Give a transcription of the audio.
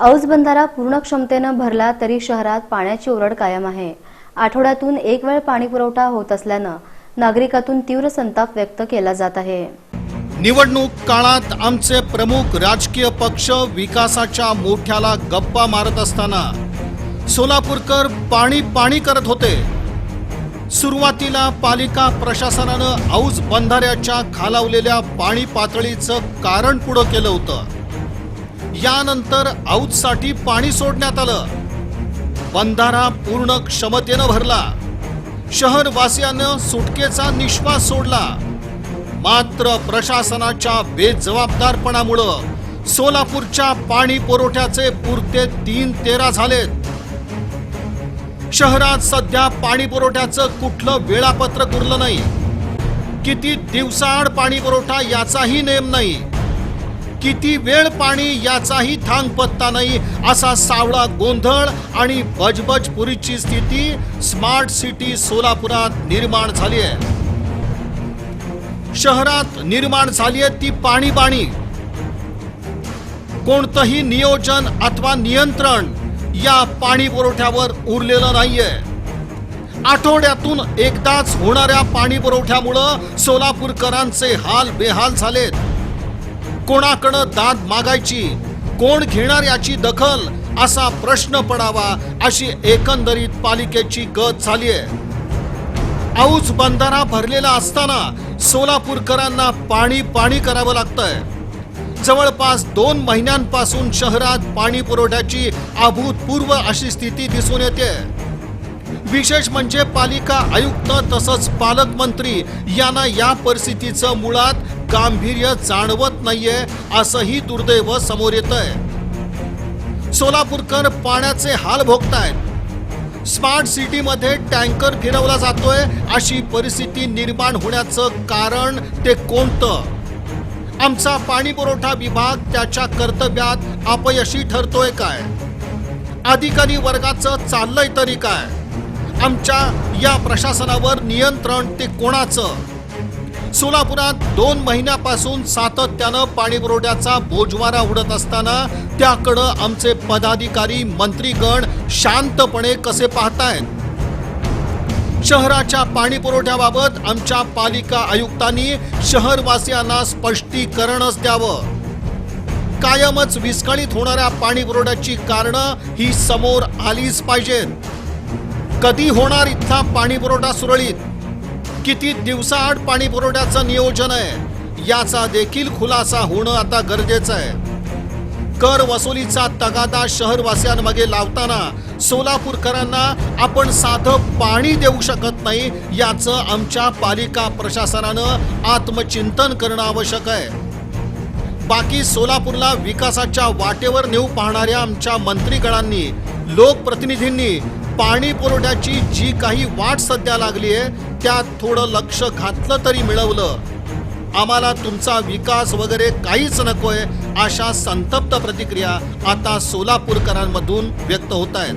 औज बंधारा पूर्ण क्षमतेनं भरला तरी शहरात पाण्याची ओरड कायम आहे. आठवड्यातून एक वेळ पाणी पुरवठा होत असल्यानं नागरिकातून तीव्र संताप व्यक्त केला जात आहे. निवडणूक काळात आमचे प्रमुख राजकीय पक्ष विकासाच्या मोठ्याला गप्पा मारत असताना सोलापूरकर पाणी पाणी करत होते. सुरुवातीला पालिका प्रशासनानं औज बंधाऱ्याच्या खालावलेल्या पाणी पातळीचं कारण पुढं केलं होतं. यानंतर औजसाठी पाणी सोडण्यात आलं. बंधारा पूर्ण क्षमतेनं भरला. शहरवासियांनं सुटकेचा निश्वास सोडला. मात्र प्रशासनाच्या बेजबाबदारपणामुळं सोलापूरच्या पाणी पुरवठ्याचे पुरते तीन तेरा झालेत. शहरात सध्या पाणी पुरवठ्याचं कुठलं वेळापत्रक उरलं नाही. किती दिवसाआड पाणी पुरवठा याचाही नेम नाही. किती वेळ पाणी याचाही थांग पत्ता नाही असा सावळा गोंधळ आणि बजबजपुरीची स्थिती स्मार्ट सिटी सोलापुरात निर्माण झाली आहे. शहरात निर्माण झाली आहे ती पाणी बाणी. कोणतंही नियोजन अथवा नियंत्रण या पाणी पुरवठ्यावर उरलेलं नाहीये. आठवड्यातून एकदाच होणाऱ्या पाणी पुरवठ्यामुळं सोलापूरकरांचे हाल बेहाल झालेत. कोणाकडं दाद मागायची? कोण घेणार याची दखल? असा प्रश्न पडावा अशी एकंदरीत पालिकेची गत झाली आहे. औज बंधारा भरलेला असताना सोलापूरकरांना पाणी पाणी करावं लागतंय. जवळपास दोन महिन्यांपासून शहरात पाणी पुरवठ्याची अभूतपूर्व अशी स्थिती दिसून येते. विशेष म्हणजे पालिका आयुक्त तसंच पालकमंत्री यांना या परिस्थितीचं मुळात गांभीर्य जाणवत नाहीये असंही दुर्दैव समोर येत आहे सोलापूरकर पाण्याचे हाल भोगतायत. स्मार्ट सिटीमध्ये टँकर फिरवला जातोय अशी परिस्थिती निर्माण होण्याचं कारण ते कोणतं? आमचा पाणी पुरवठा विभाग त्याच्या कर्तव्यात अपयशी ठरतोय काय? अधिकारी वर्गाचं चाललंय तरी काय? आमच्या या प्रशासनावर नियंत्रण ते कोणाचं? सोलापुरात दोन महिन्यापासून सातत्यानं पाणी पुरवठ्याचा बोजवारा उडत असताना त्याकडं आमचे पदाधिकारी मंत्रीगण शांतपणे कसे पाहतायत? शहराच्या पाणी पुरवठ्याबाबत आमच्या पालिका आयुक्तांनी शहरवासियांना स्पष्टीकरणच द्यावं. कायमच विस्कळीत होणाऱ्या पाणी पुरवठ्याची कारणं ही समोर आलीच पाहिजेत. कधी होणार इथला पाणी पुरवठा सुरळीत? किती दिवसाआड पाणी पुरवठ्याचं नियोजन आहे याचा देखील खुलासा होणं आता गरजेचं आहे. कर वसुलीचा तगादा शहरवासियांमागे लावताना सोलापूरकरांना आपण साधं पाणी देऊ शकत नाही याचं आमच्या पालिका प्रशासनानं आत्मचिंतन करणं आवश्यक आहे. बाकी सोलापूरला विकासाच्या वाटेवर नेऊ पाहणाऱ्या आमच्या मंत्रीगणांनी लोकप्रतिनिधींनी पाणी पुरवठ्याची जी काही वाट सध्या लागली आहे त्यात थोडं लक्ष घातलं तरी मिळवलं. आम्हाला तुमचा विकास वगैरे काहीच नकोय अशा संतप्त प्रतिक्रिया आता सोलापूरकरांमधून व्यक्त होत आहेत.